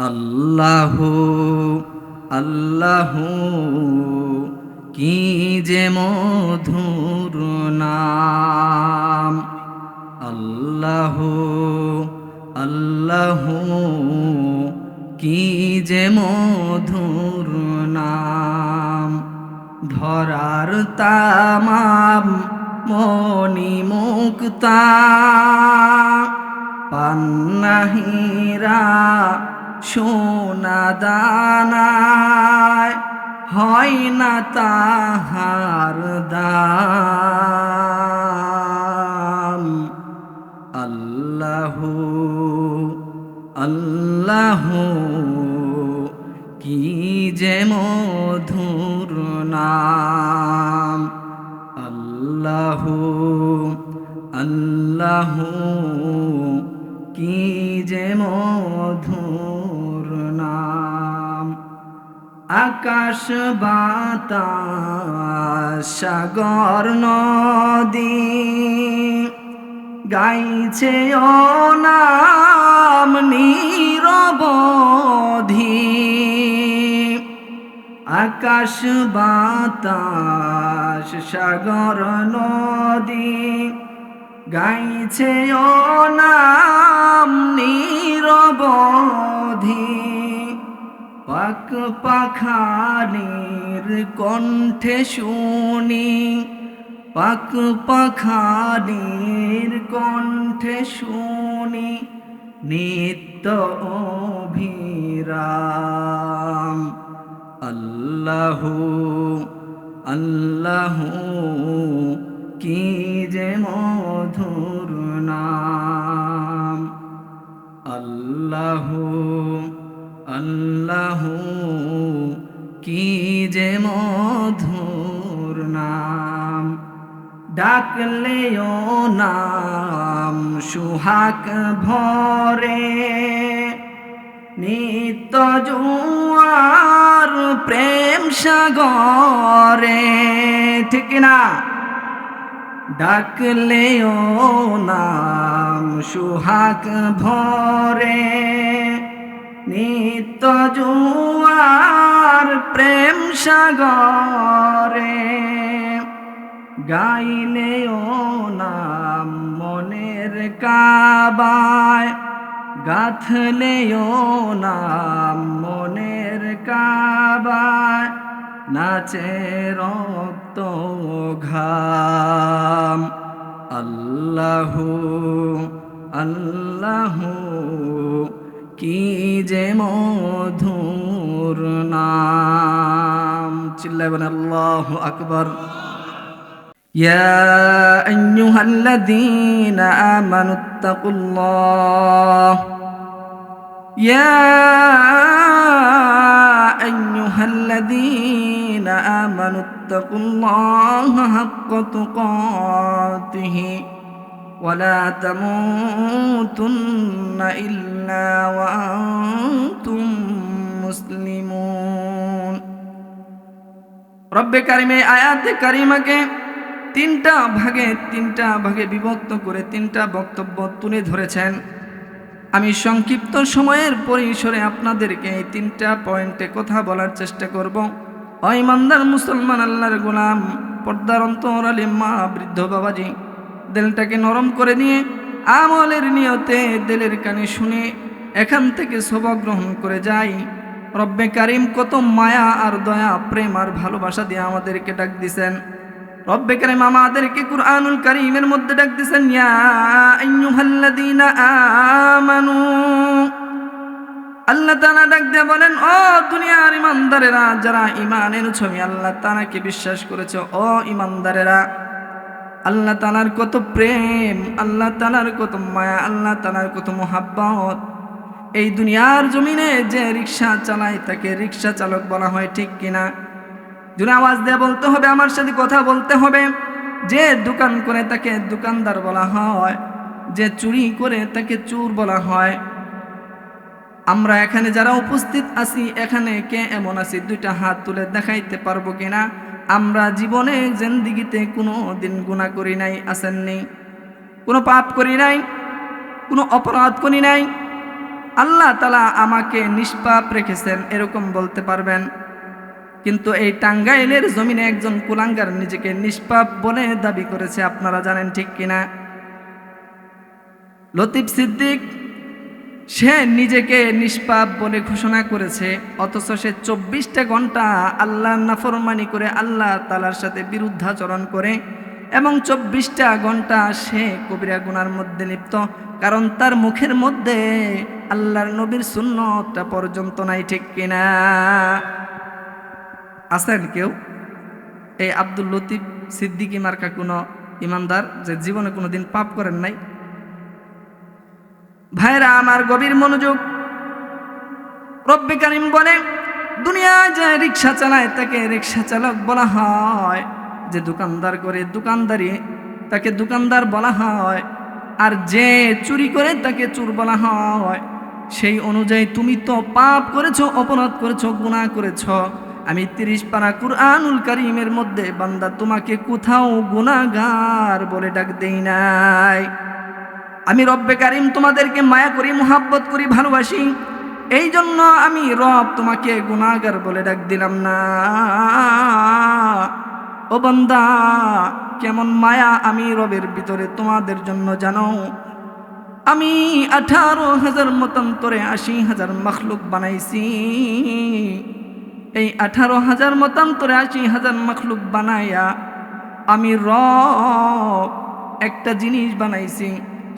আল্লাহ আল্লাহ, কি যে মধুর নাম? আল্লাহ আল্লাহ, কি যে মধুর নাম? ধরার তামাম মনি মুক্তা পান্নাহিরা সোনা দানায় হয় না তাহার দাম। আল্লাহ আল্লাহ, কি যে মধুর নাম। আল্লাহ আল্লাহ, কি যে মধুর আকাশ, বাতাস, সাগর, নদী গাইছে ও নাম নিরবধি। আকাশ, বাতাস, সাগর, নদী গাইছে ও নাম নিরবধি। পাক পাখানির কণ্ঠে শুনি। পাক পাখানির কণ্ঠে শুনি নিত্য অভিরাম। আল্লাহ আল্লাহ, কি যে মধুর নাম। আল্লাহ আল্লাহ, কি যে মধুর নাম। ডাকলেও নাম সুহাক ভরে, নিত্য জুয়ার প্রেম সাগরে। ঠিক না? ডাকলেও নাম সুহাগ ভরে। নিত্য জুয়ার প্রেম সাগরে, গাইলেও নাম মনের কাবায়, গাথলেও নাম মনের কাবায়, নাচে রক্ত ঘাম। আল্লাহ আল্লাহ কি যে মধুর নাম চিল্লাবেন আল্লাহ আকবর يا أيها الذين آمنوا اتقوا الله يا أيها الذين آمنوا اتقوا الله حق تقاته ولا تموتن إلا وأنتم مسلمون رب كريم آيات كريمة তিনটা ভাগে তিনটা ভাগে বিভক্ত করে তিনটা বক্তব্য তুলে ধরেছেন আমি সংক্ষিপ্ত সময়ের পরিসরে আপনাদেরকে এই তিনটা পয়েন্টে কথা বলার চেষ্টা করব ইমানদার মুসলমান আল্লাহর গোলাম পর্দার অন্তর আলী মা বৃদ্ধ বাবাজি দিলটাকে নরম করে নিয়ে আমলের নিয়তে দিলের কানে শুনে এখান থেকে সবক গ্রহণ করে যাই। রব্বে কারিম কত মায়া আর দয়া, প্রেম আর ভালোবাসা দিয়ে আমাদেরকে ডাক দিছেন। রব্বে কারিম আমাদেরকে কুরআনুল কারীমের মধ্যে ডাক দিছেন আমানু। আল্লাহ তাআলা ডাক দিয়ে বলেন, ও দুনিয়ার ইমানদারেরা, যারা এনেছো, আমি আল্লাহ তাআলাকে বিশ্বাস করেছ, ও ইমানদারেরা আল্লাহ তাআলার কত প্রেম, আল্লাহ তাআলার কত মায়া, আল্লাহ তাআলার কত মোহাব্বত। এই দুনিয়ার জমিনে যে রিক্সা চালায়, তাকে রিক্সা চালক বলা হয়, ঠিক কিনা? জুনে আওয়াজ দিয়ে বলতে হবে, আমার সাথে কথা বলতে হবে। যে দোকান করে তাকে দোকানদার বলা হয়, যে চুরি করে তাকে চুর বলা হয়। আমরা এখানে যারা উপস্থিত আছি, এখানে কে এমন আছি, দুইটা হাত তুলে দেখাইতে পারব কিনা? আমরা জীবনে জেন্দিগিতে কোনো দিন গুণা করি নাই, আসেননি। কোনো পাপ করি নাই, কোনো অপরাধ করি নাই। আল্লাহ তালা আমাকে নিষ্পাপ রেখেছেন, এরকম বলতে পারবেন। কিন্তু এই টাঙ্গাইলের জমিনে একজন কুলাঙ্গার নিজেকে নিষ্পাপ বলে দাবি করেছে, আপনারা জানেন ঠিক কিনা? লতিফ সিদ্দিক সে নিজেকে নিষ্পাপ বলে ঘোষণা করেছে, অথচ সে চব্বিশটা ঘণ্টা আল্লাহ নাফরমানি করে আল্লাহ তালার সাথে বিরুদ্ধাচরণ করে এবং চব্বিশটা ঘণ্টা সে কবিরা গুনার মধ্যে লিপ্ত, কারণ তার মুখের মধ্যে আল্লাহর নবীর শূন্যটা পর্যন্ত নাই, ঠিক কিনা? আছেন কেউ? এই আব্দুল লতিফ সিদ্দিকি মার্কা কোনো ইমানদার যে জীবনে কোনো দিন পাপ করেন নাই? ভাইরা, আমার গভীর মনোযোগ। রব্বি কারিম বলে, দুনিয়ায় যে রিক্সা চালায়, তাকে রিক্সা চালক বলা হয়। যে দোকানদার করে, দোকানদারি, তাকে দোকানদার বলা হয়। আর যে চুরি করে, তাকে চুর বলা হয়। সেই অনুযায়ী তুমি তো পাপ করেছ, অপরাধ করেছ, গুনাহ করেছ। আমি তিরিশ পারা কুরআনুল করিমের মধ্যে, বান্দা তোমাকে কোথাও গুনাহগার বলে ডাক দেই নাই। আমি রব্বে কারিম তোমাদেরকে মায়া করি, মোহাব্বত করি, ভালোবাসি। এই জন্য আমি রব তোমাকে গুনাহগার বলে ডাক দিলাম না। ও বান্দা, কেমন মায়া আমি রবের ভিতরে তোমাদের জন্য জানো? আমি আঠারো হাজার মতান্তরে আশি হাজার মখলুক বানাইছি। এই আঠারো হাজার মতান্তরে আশি হাজার মখলুক বানাইয়া আমি রব একটা জিনিস বানাইছি।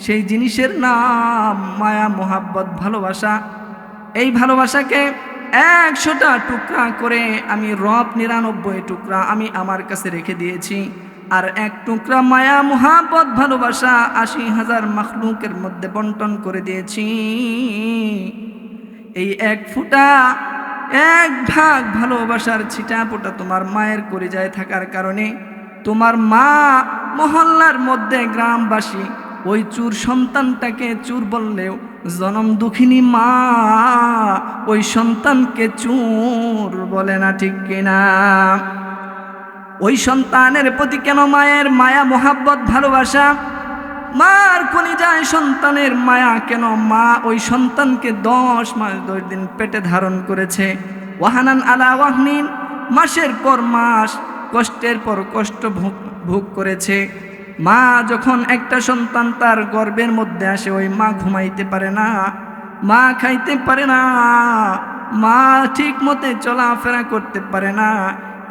সেই জিনিসের নাম, মায়া, মোহাব্বত, ভালোবাসা। এই ভালোবাসাকে একশোটা টুকরা করে আমি রব নিরানব্বই টুকরা আমি আমার কাছে রেখে দিয়েছি। আর এক টুকরা মায়া, মোহাব্বত, ভালোবাসা আশি হাজার মখলুকের মধ্যে বন্টন করে দিয়েছি। এই এক ফুটা, এক ভাগ ভালোবাসার ছিটা পোটা তোমার মায়ের করে যায় থাকার কারণে তোমার মা মহল্লার মধ্যে গ্রামবাসী ওই চুর সন্তানটাকে চুর বললেও, জনম দুঃখিনী মা, ওই সন্তানকে চুর বলে না ঠিক কিনা? ওই সন্তানের প্রতি কেন মায়ের মায়া, মোহাব্বত, ভালোবাসা? মার যায় সন্তানের মায়া কেন মা ওই সন্তানকে দশ মাস, দশ দিন পেটে ধারণ করেছে? ওয়াহানান আলা ওয়াহনিন, মাসের পর মাস, কষ্টের পর কষ্ট ভোগ ভোগ করেছে। মা যখন একটা সন্তান তার গর্বের মধ্যে আসে, ওই মা ঘুমাইতে পারে না, মা খাইতে পারে না, মা ঠিক মতে চলাফেরা করতে পারে না,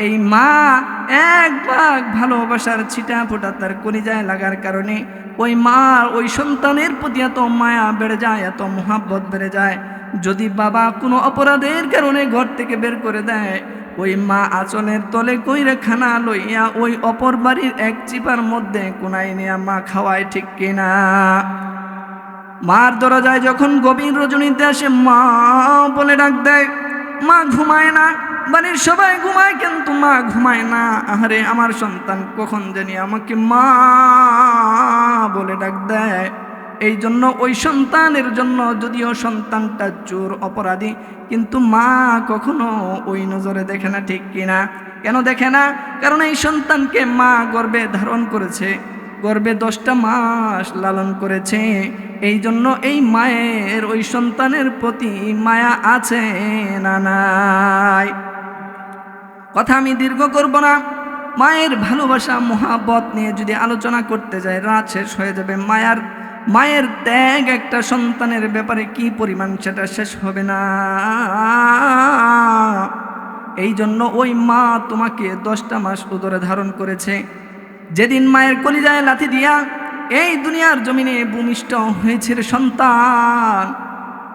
এই মা এক ভাগ ভালোবাসার ছিটা ফোটা তার কলিজায় লাগার কারণে ওই মা, ওই সন্তানের প্রতি এত মায়া বেড়ে যায়, এত মোহাব্বত বেড়ে যায়। যদি বাবা কোনো অপরাধের কারণে ঘর থেকে বের করে দেয় ওই মা আচলের তলে কইরে খানা লইয়া ওই অপর বাড়ির এক চিপার মধ্যে কোনাই নিয়া মা খাওয়ায় ঠিক কিনা। মার দরজায় যখন গভীর রজনীতে আসে, মা বলে ডাক দেয়, মা ঘুমায় না, বাড়ির সবাই ঘুমায় কিন্তু মা ঘুমায় না। আহারে, আমার সন্তান কখন জানি আমাকে মা বলে ডাক দেয়। এই জন্য ওই সন্তানের জন্য যদিও সন্তানটা চোর অপরাধী, কিন্তু মা কখনো ওই নজরে দেখে না, ঠিক কিনা কেন দেখে না? কারণ এই সন্তানকে মা গর্বে ধারণ করেছে, গর্বে দশটা মাস লালন করেছে। এই জন্য এই মায়ের, ওই সন্তানের প্রতি মায়া আছে না নাই? কথা আমি দীর্ঘ করব না। মায়ের ভালোবাসা মহাবত নিয়ে যদি আলোচনা করতে যায় রাত শেষ হয়ে যাবে। মায়ার মায়ের ত্যাগ একটা সন্তানের ব্যাপারে কি পরিমাণ সেটা শেষ হবে না। এই জন্য ওই মা তোমাকে দশটা মাস উদরে ধারণ করেছে। যেদিন মায়ের কলিজায় লাথি দিয়া এই দুনিয়ার জমিনে ভূমিষ্ঠ হয়েছে সন্তান।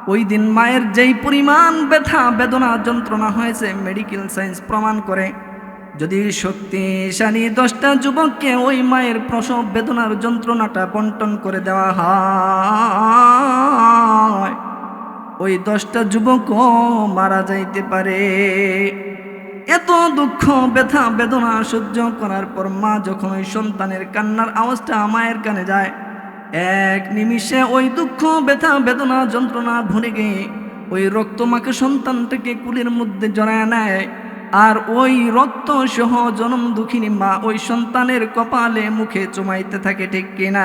ওই দিন মায়ের যেই পরিমাণ ব্যথা, বেদনা, যন্ত্রণা হয়েছে মেডিকেল সায়েন্স প্রমাণ করে যদি শক্তিশালী দশটা যুবককে ওই মায়ের প্রসব বেদনার যন্ত্রণাটা বন্টন করে দেওয়া হয়, ওই দশটা যুবকও মারা যাইতে পারে। এত দুঃখ, ব্যথা, বেদনা সহ্য করার পর মা যখন ওই সন্তানের কান্নার আওয়াজটা মায়ের কানে যায়, এক নিমিষে ওই দুঃখ, ব্যথা, বেদনা, যন্ত্রণা ভুলে গিয়ে ওই রক্তমাকে সন্তানটাকে কুলের মধ্যে জড়ায় নেয়। আর ওই রক্ত সহ জনম দুঃখিনী মা ওই সন্তানের কপালে মুখে চুমাইতে থাকে, ঠিক কিনা?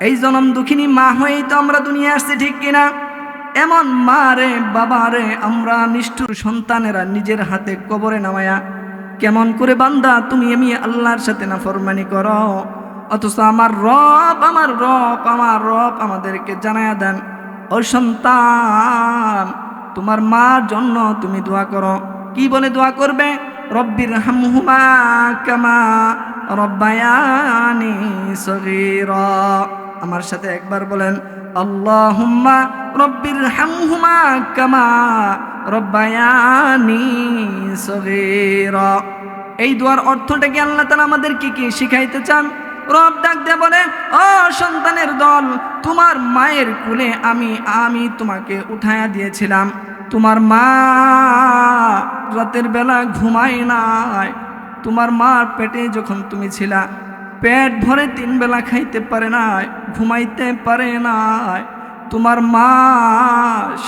এই জনম দুঃখিনী মা হয়েই তো আমরা দুনিয়া আসছি, ঠিক কিনা? এমন মা রে, বাবা রে, আমরা নিষ্ঠুর সন্তানেরা নিজের হাতে কবরে নামায়া কেমন করে বান্দা তুমি আমি আল্লাহর সাথে না ফরমানি করো? অথচ আমার রব আমার রব আমার রব আমাদেরকে জানায়া দেন, ও সন্তান! তোমার মার জন্য তুমি দোয়া করো। কি বলে দোয়া করবে? রব্বির হামহুমা কামা রব্বায়ানি সগীরা। আমার সাথে একবার বলেন, আল্লাহুম্মা রব্বির হামহুমা কামা রব্বায়ানি সগীরা। এই দোয়ার অর্থটা কি আল্লাহ আমাদের আমাদেরকে কি শিখাইতে চান? রব ডাক দিয়ে বলে, ও সন্তানের দল, তোমার মায়ের কুলে আমি আমি তোমাকে উঠায়া দিয়েছিলাম। তোমার মা রাতের বেলা ঘুমায় নাই। তোমার মার পেটে যখন তুমি ছিলা, পেট ভরে তিন বেলা খাইতে পারে নাই, ঘুমাইতে পারে নাই। তোমার মা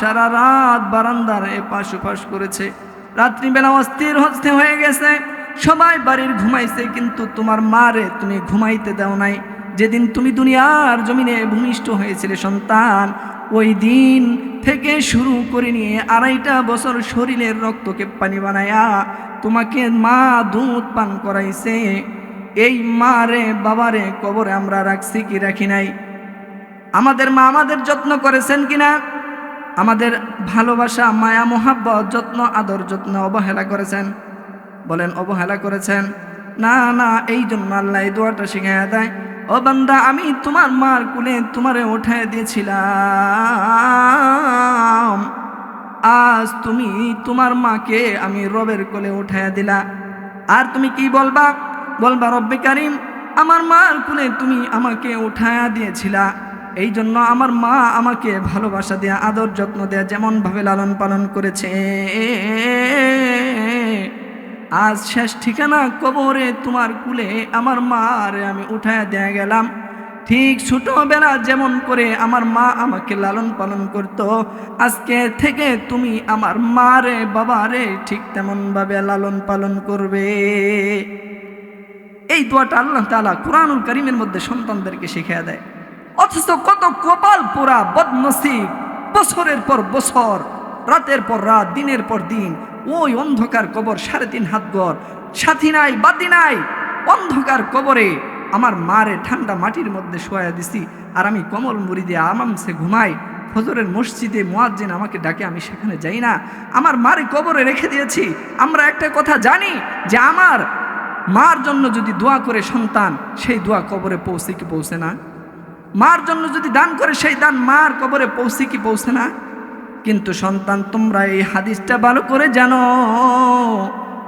সারা রাত বারান্দার এপাশ ওপাশ করেছে। রাত্রিবেলা অস্থির হস্তে হয়ে গেছে। সবাই বাড়ির ঘুমাইছে, কিন্তু তোমার মারে তুমি ঘুমাইতে দাও নাই। যেদিন তুমি দুনিয়ার জমিনে ভূমিষ্ঠ হয়েছিলে, সন্তান, ওই দিন থেকে শুরু করে নিয়ে আড়াইটা বছর শরীরের রক্তকে পানি বানায়া তোমাকে মা দুধ পান করাইছে। এই মা রে বাবারে কবরে আমরা রাখছি কি রাখি নাই? আমাদের মা আমাদের যত্ন করেছেন কিনা? আমাদের ভালোবাসা, মায়া, মোহাব্বত, যত্ন, আদর, যত্ন অবহেলা করেছেন। বলেন, অবহেলা করেছেন। না না, এই জন্য আল্লাহ দোয়াটা শিখাইয়া দেয়। ও বান্দা, আমি তোমার মার কুলে তোমারে উঠায় দিয়েছিলাম। আজ তুমি তোমার মাকে আমি রবের কোলে উঠাইয়া দিলা। আর তুমি কি বলবা? বলবা, রব্বে কারিম, আমার মার কুলে তুমি আমাকে উঠায়া দিয়েছিলা। এই জন্য আমার মা আমাকে ভালোবাসা দেয়া, আদর যত্ন দেয়া, যেমনভাবে লালন পালন করেছে। আজ শেষ ঠিকানা কবরে তোমার কুলে আমার মারে আমি উঠায়া দেয়া গেলাম। ঠিক ছোটবেলা যেমন করে আমার মা আমাকে লালন পালন করত, আজকে থেকে তুমি আমার মা রে বাবা রে ঠিক তেমনভাবে লালন পালন করবে। এই দোয়াটা আল্লাহ তালা কোরআনুল করিমের মধ্যে সন্তানদেরকে শিখিয়ে দেয়। অথচ কত কপাল পোড়া বদনসিব, বছরের পর বছর, রাতের পর রাত, দিনের পর দিন ওই অন্ধকার কবর সাড়ে তিন হাত গড়। সাথী নাই, বাতি নাই, অন্ধকার কবরে আমার মারে ঠান্ডা মাটির মধ্যে শোয়া দিছি। আর আমি কমল মুড়ি দিয়ে আরামসে ঘুমাই। ফজরের মসজিদে মোয়াজ্জিন আমাকে ডাকে, আমি সেখানে যাই না। আমার মারে কবরে রেখে দিয়েছি। আমরা একটা কথা জানি যে আমার মার জন্য যদি দোয়া করে সন্তান, সেই দোয়া কবরে পৌঁছে কি পৌঁছে না? মার জন্য যদি দান করে, সেই দান মার কবরে পৌঁছে কি পৌঁছে না? কিন্তু সন্তান, তোমরা এই হাদিসটা ভালো করে জানো।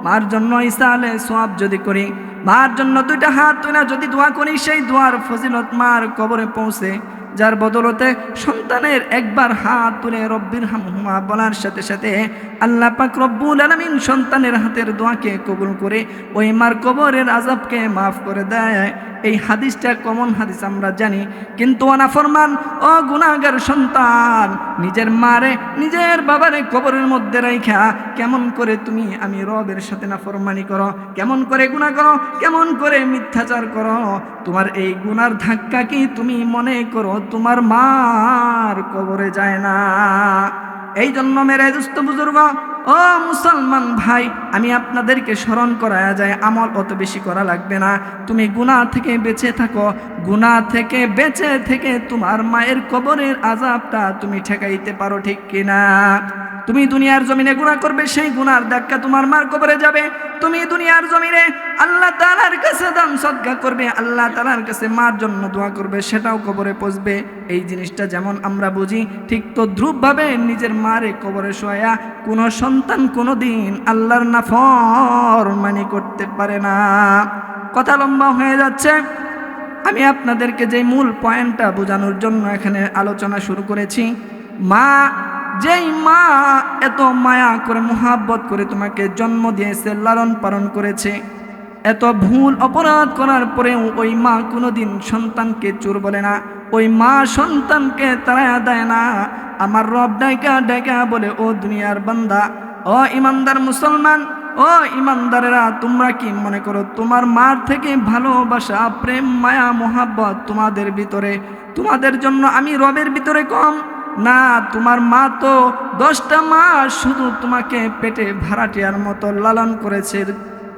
মার জন্য ঈসা আলে সোয়াব যদি করি, মার জন্য দুইটা হাত তুই না যদি দোয়া করি, সেই দোয়ার ফজিলত মার কবরে পৌঁছে। যার বদলতে সন্তানের একবার হাত তুলে রব্বির হামহুমা বলার সাথে সাথে আল্লাহ পাক রব্বুল আলামিন সন্তানের হাতের দোয়াকে কবুল করে ওই মার কবরের আজাবকে মাফ করে দেয়। এই হাদিসটা কমন হাদিস, আমরা জানি। কিন্তু অনাফরমান, ও গুনাগার সন্তান, নিজের মারে, নিজের বাবারে কবরের মধ্যে রাইখা, কেমন করে তুমি আমি রবের সাথে না ফরমানি করো, কেমন করে গুণা করো, কেমন করে মিথ্যাচার করো, তোমার এই গুনার ধাক্কা কি তুমি মনে করো তোমার মার কবরে যায় না। এই জন্য মেরে দুস্থ বুজুর্গ, ও মুসলমান ভাই, আমি আপনাদেরকে স্মরণ করা যায় আমল অত বেশি করা লাগবে না। তুমি গুণা থেকে বেঁচে থাকো। গুণা থেকে বেঁচে থেকে তোমার মায়ের কবরের আজাবটা তুমি ঠেকাইতে পারো ঠিক কিনা। তুমি দুনিয়ার জমিনে গুণা করবে, সেই গুনার ধাক্কা তোমার মার কবরে যাবে। তুমি দুনিয়ার জমিনে আল্লাহ তালার কাছে দান সদ্গা করবে, আল্লাহ তালার কাছে মার জন্য দোয়া করবে, সেটাও কবরে পচবে এই জিনিসটা যেমন আমরা বুঝি, ঠিক তো ধ্রুবভাবে নিজের মারে কবরে শোয়া কোনো সন্তান কোনো দিন আল্লাহর নাফর মানি করতে পারে না। কথা লম্বা হয়ে যাচ্ছে। আমি আপনাদেরকে যে মূল পয়েন্টটা বোঝানোর জন্য এখানে আলোচনা শুরু করেছি, মা যেই মা এত মায়া করে, মোহাব্বত করে তোমাকে জন্ম দিয়েছে, লালন পালন করেছে, এত ভুল অপরাধ করার পরেও ওই মা কোনোদিন সন্তানকে চোর বলে না। ওই মা সন্তানকে তাড়ায়া দেয় না। আমার রব ডাইকা ডাইকা বলে, ও দুনিয়ার বান্দা, ও ইমানদার মুসলমান, ও ইমানদারেরা, তোমরা কি মনে করো তোমার মার থেকে ভালোবাসা, প্রেম, মায়া, মোহাব্বত তোমাদের ভিতরে? তোমাদের জন্য আমি রবের ভিতরে কম? না, তোমার মা তো দশটা মাস শুধু তোমাকে পেটে ভাড়াটিয়ার মতো লালন করেছে,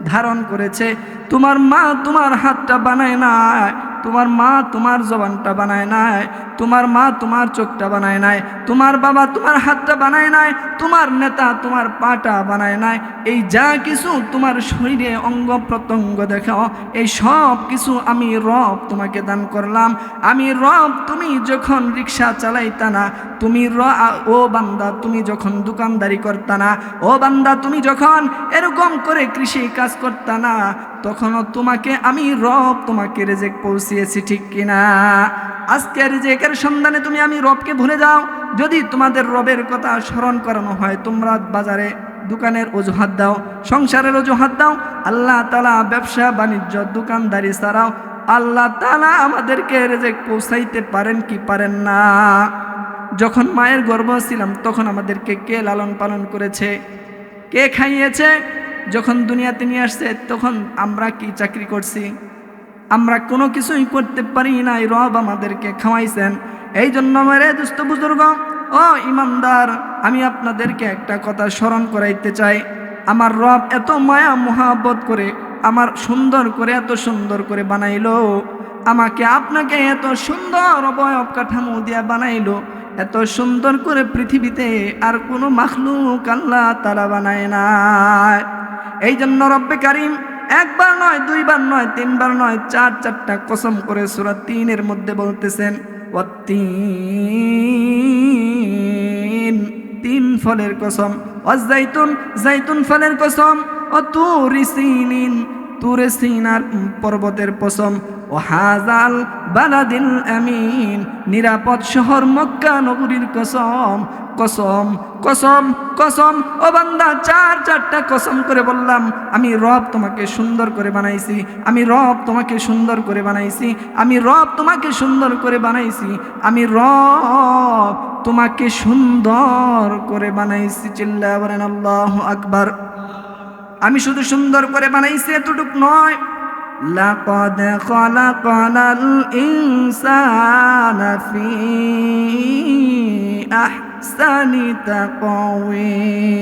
ধারণ করেছে। তোমার মা তোমার হাতটা বানায় নাই তোমার মা তোমার জবানটা বানায় নাই, তোমার মা তোমার চোখটা বানায় নাই, তোমার বাবা তোমার হাতটা বানায় নাই, তোমার নেতা তোমার পাটা বানায় নাই। এই যা কিছু তোমার শরীরে অঙ্গ প্রত্যঙ্গ দেখাও, এই সব কিছু আমি রব তোমাকে দান করলাম। আমি রব তুমি যখন রিক্সা চালাইতা না, তুমি র ও বান্দা তুমি যখন দোকানদারি করতা না, ও বান্দা তুমি যখন এরকম করে কৃষি কাজ করতা না, তখনও তোমাকে আমি রব তোমাকে রেজেক পৌঁছিয়েছি ঠিক কিনা? আজকে রেজেকের সন্ধানে তুমি আমি রবকে ভুলে যাও। যদি তোমাদের রবের কথা স্মরণ করানো হয়, তোমরা বাজারে দোকানের অজুহাত দাও, সংসারের অজুহাত দাও, আল্লাহ তালা ব্যবসা, বাণিজ্য, দোকানদারি ছাড়াও আল্লাহ তালা আমাদেরকে রেজেক পৌঁছাইতে পারেন কি পারেন না? যখন মায়ের গর্ভ ছিলাম, তখন আমাদেরকে কে লালন পালন করেছে? কে খাইয়েছে? যখন দুনিয়াতে নিয়ে আসছে, তখন আমরা কি চাকরি করছি? আমরা কোনো কিছুই করতে পারি নাই, রব আমাদেরকে খাওয়াইছেন। এই জন্য মেরে দুস্থ বুজুর্গ, ও ইমানদার, আমি আপনাদেরকে একটা কথা স্মরণ করাইতে চাই। আমার রব এত মায়া মহাব্বত করে, আমার সুন্দর করে, এত সুন্দর করে বানাইলো। আমাকে আপনাকে এত সুন্দর অবয়ব কাঠামো দিয়া বানাইলো। এত সুন্দর করে পৃথিবীতে আর কোনো মাখলুক আল্লাহ তালা বানায় না এই জন্য রব্বে কারিম একবার নয়, দুইবার নয়, তিনবার নয়, চার, চারটা কসম করে সুরা তিনের মধ্যে বলতেছেন তিন তিন ফলের কসম, অজাইতুন, জাইতুন ফলের কসম ও তুরি সিনার পর্বতের পশম। ও হাজাল বালাদিল আমিন, নিরাপদ শহর মক্কা নগরীর কসম কসম কসম কসম। ও বান্দা, চার চারটা কসম করে বললাম, আমি রব তোমাকে সুন্দর করে বানাইছি, আমি রব তোমাকে সুন্দর করে বানাইছি, আমি রব তোমাকে সুন্দর করে বানাইছি, আমি রব তোমাকে সুন্দর করে বানাইছি। চিল্লা বলেন আল্লাহ আকবার। আমি শুধু সুন্দর করে বানাইছি এতটুক নয় لقد خلقنا الإنسان في أحسن تقويم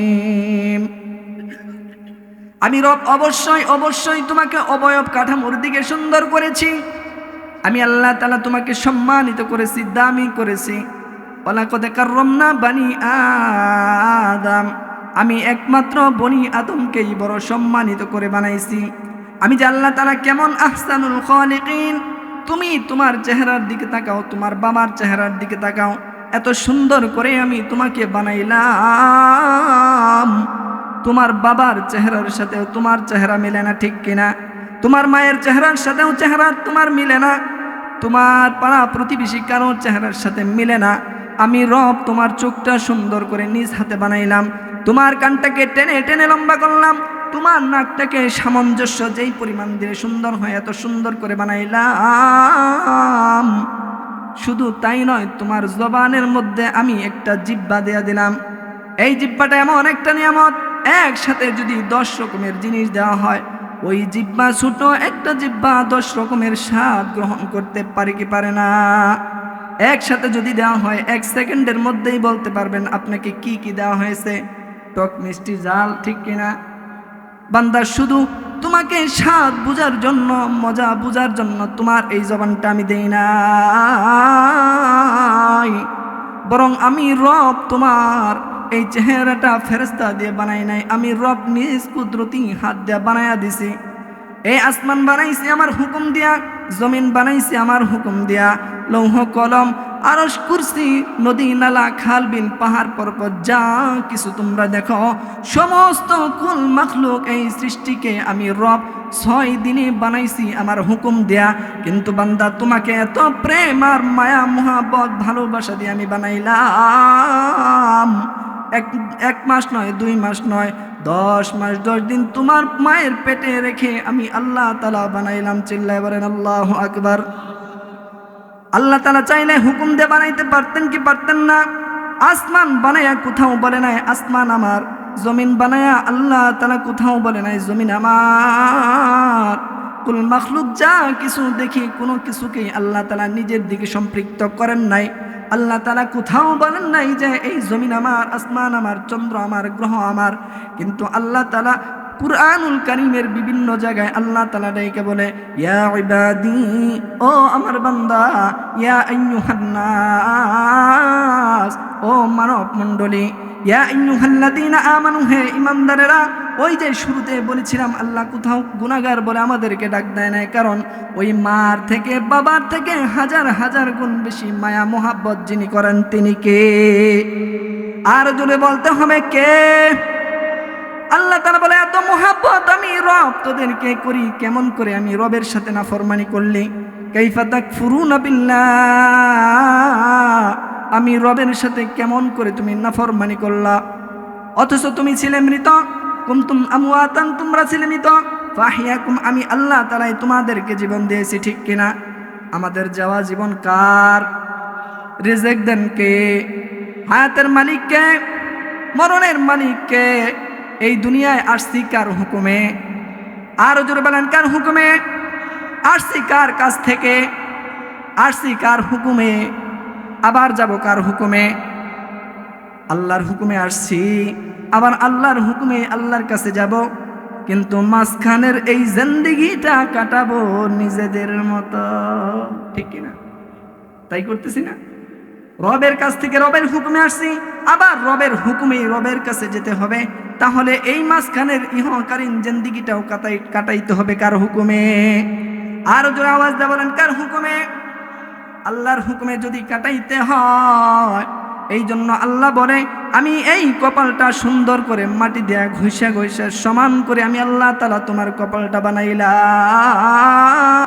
আমি রব অবশ্যই অবশ্যই তোমাকে অবয়ব কাঠামোর দিকে সুন্দর করেছি আমি আল্লাহ তালা তোমাকে সম্মানিত করেছি দামি করেছি ওলাকদে কার্রমনা বানি আদম আমি একমাত্র বনি আদমকেই বড় সম্মানিত করে বানাইছি। আমি যে আল্লাহ তালা কেমন আহসানুল খালিকিন, তুমি তোমার চেহারার দিকে তাকাও, তোমার বাবার চেহারার দিকে তাকাও। এত সুন্দর করে আমি তোমাকে বানাইলাম। তোমার বাবার চেহারার সাথেও তোমার চেহারা মিলে না, ঠিক কিনা? তোমার মায়ের চেহারার সাথেও চেহারা তোমার মিলে না। তোমার পাড়া প্রতিবেশী কারোর চেহারার সাথে মিলে না। আমি রব তোমার চোখটা সুন্দর করে নিজ হাতে বানাইলাম। তোমার কানটাকে টেনে টেনে লম্বা করলাম। তোমার নাকটাকে সামঞ্জস্য যেই পরিমাণ দিয়ে সুন্দর হয় এত সুন্দর করে বানাইলাম। শুধু তাই নয়, তোমার জবানের মধ্যে আমি একটা জিব্বা দেয়া দিলাম। এই জিব্বাটা এমন একটা নিয়ামত, একসাথে যদি দশ রকমের জিনিস দেওয়া হয়, ওই জিব্বা ছোট, একটা জিব্বা দশ রকমের স্বাদ গ্রহণ করতে পারে কি পারে না? একসাথে যদি দেওয়া হয়, এক সেকেন্ডের মধ্যেই বলতে পারবেন, আপনাকে কি কি দেওয়া হয়েছে? টক মিষ্টি জাল, ঠিক কিনা? বান্দা, শুধু তোমাকে স্বাদ বুঝার জন্য, মজা বুঝার জন্য তোমার এই জবানটা আমি দেই না বরং আমি রব তোমার, এই চেহারাটা ফেরস্তা দিয়ে বানাই নাই। আমি রব নিজ কুদরতি হাত দিয়ে বানায়া দিছি। এই আসমান বানাইছি আমার হুকুম দিয়া, জমিন বানাইছি আমার হুকুম দিয়া। লৌহ কলম আরস কুরসি, নদী, নালা, খাল, বিল, পাহাড়, পর্বত, যা কিছু তোমরা দেখো, সমস্ত কুল মখলুক এই সৃষ্টিকে আমি রব ছয় দিনে বানাইছি, আমার হুকুম দেয়া। কিন্তু বান্দা, তোমাকে এত প্রেম আর মায়া মহাবত ভালোবাসা দিয়ে আমি বানাইলাম। এক এক মাস নয়, দুই মাস নয়, দশ মাস, দশ দিন তোমার মায়ের পেটে রেখে আমি আল্লাহ তালা বানাইলাম, চিল্লায় বলেন, আল্লাহ আকবার। আল্লাহ তালা চাইলে হুকুম দিয়ে বানাইতে পারতেন কি পারতেন না? আসমান বানায়া কোথাও বলে নাই, আসমান আমার, জমিন বানায়া আল্লাহ তালা কোথাও বলে নাই, জমিন আমার। কুল মখলুক যা কিছু দেখি, কোনো কিছুকেই আল্লাহ তালা নিজের দিকে সম্পৃক্ত করেন নাই। আল্লাহ তালা কোথাও বলেন নাই যে, এই জমিন আমার, আসমান আমার, চন্দ্র আমার, গ্রহ আমার। কিন্তু আল্লাহ তালা কুরআনুল কারিমের বিভিন্ন জায়গায় আল্লাহ তালা ডাইকে বলে, ইয়া ইবাদি, ও আমার বান্দা, ইয়া আইয়ুহান নাস ও মানব মণ্ডলী ইয়া আইয়ুহাল্লাযীনা আমানু, হে ইমানদারেরা ওই যে শুরুতে বলেছিলাম, আল্লাহ কোথাও গুনাহগার বলে আমাদেরকে ডাক দেয় না কারণ ওই মার থেকে, বাবার থেকে হাজার হাজার গুণ বেশি মায়া, মোহাব্বত যিনি করেন, তিনি কে? আর জোরে বলতে হবে, কে? আল্লাহ তারা বলে, এত মোহাব্বত আমি রব, তোদেরকে করি, কেমন করে আমি রবের সাথে না ফরমানি করলি ফুরুন আমি রবের সাথে কেমন করে তুমি নাফরমানি করলা? অথচ তুমি ছিলে মৃত কুমতুম আমুয়াতান তোমরা ছিলে মৃত, ফাহিয়াকুম, আমি আল্লাহ তালাই তোমাদেরকে জীবন দিয়েছি, ঠিক কিনা? আমাদের যাওয়া জীবন কার? রিজেক দেন কে? হায়াতের মালিককে মরণের মালিককে এই দুনিয়ায় আসছি কার হুকুমে? আরও জোরে বলেন, কার হুকুমে? আসছি কার কাছ থেকে? আসছি কার হুকুমে? আবার যাব কার হুকুমে? আল্লাহর হুকুমে আসছি, আবার আল্লাহর হুকুমে আল্লাহর কাছে যাব, কিন্তু মাঝখানের এই জিন্দিগিটা কাটাবো নিজেদের মতো। ঠিক কিনা তাই করতেছি না? রবের কাছ থেকে রবের হুকুমে আসছি, আবার রবের হুকুমে রবের কাছে যেতে হবে। তাহলে এই মাঝখানের ইহকালীন জিন্দিগিটাও কাটাই কাটাইতে হবে কার হুকুমে? আর জোরে আওয়াজ দেওয়া বলেন, কার হুকুমে? আল্লাহর হুকুমে যদি কাটাইতে হয় এই জন্য আল্লাহ বলে, আমি এই কপালটা সুন্দর করে মাটি দেয়া ঘষা ঘষা সমান করে আমি আল্লাহ তালা তোমার কপালটা বানাইলাম।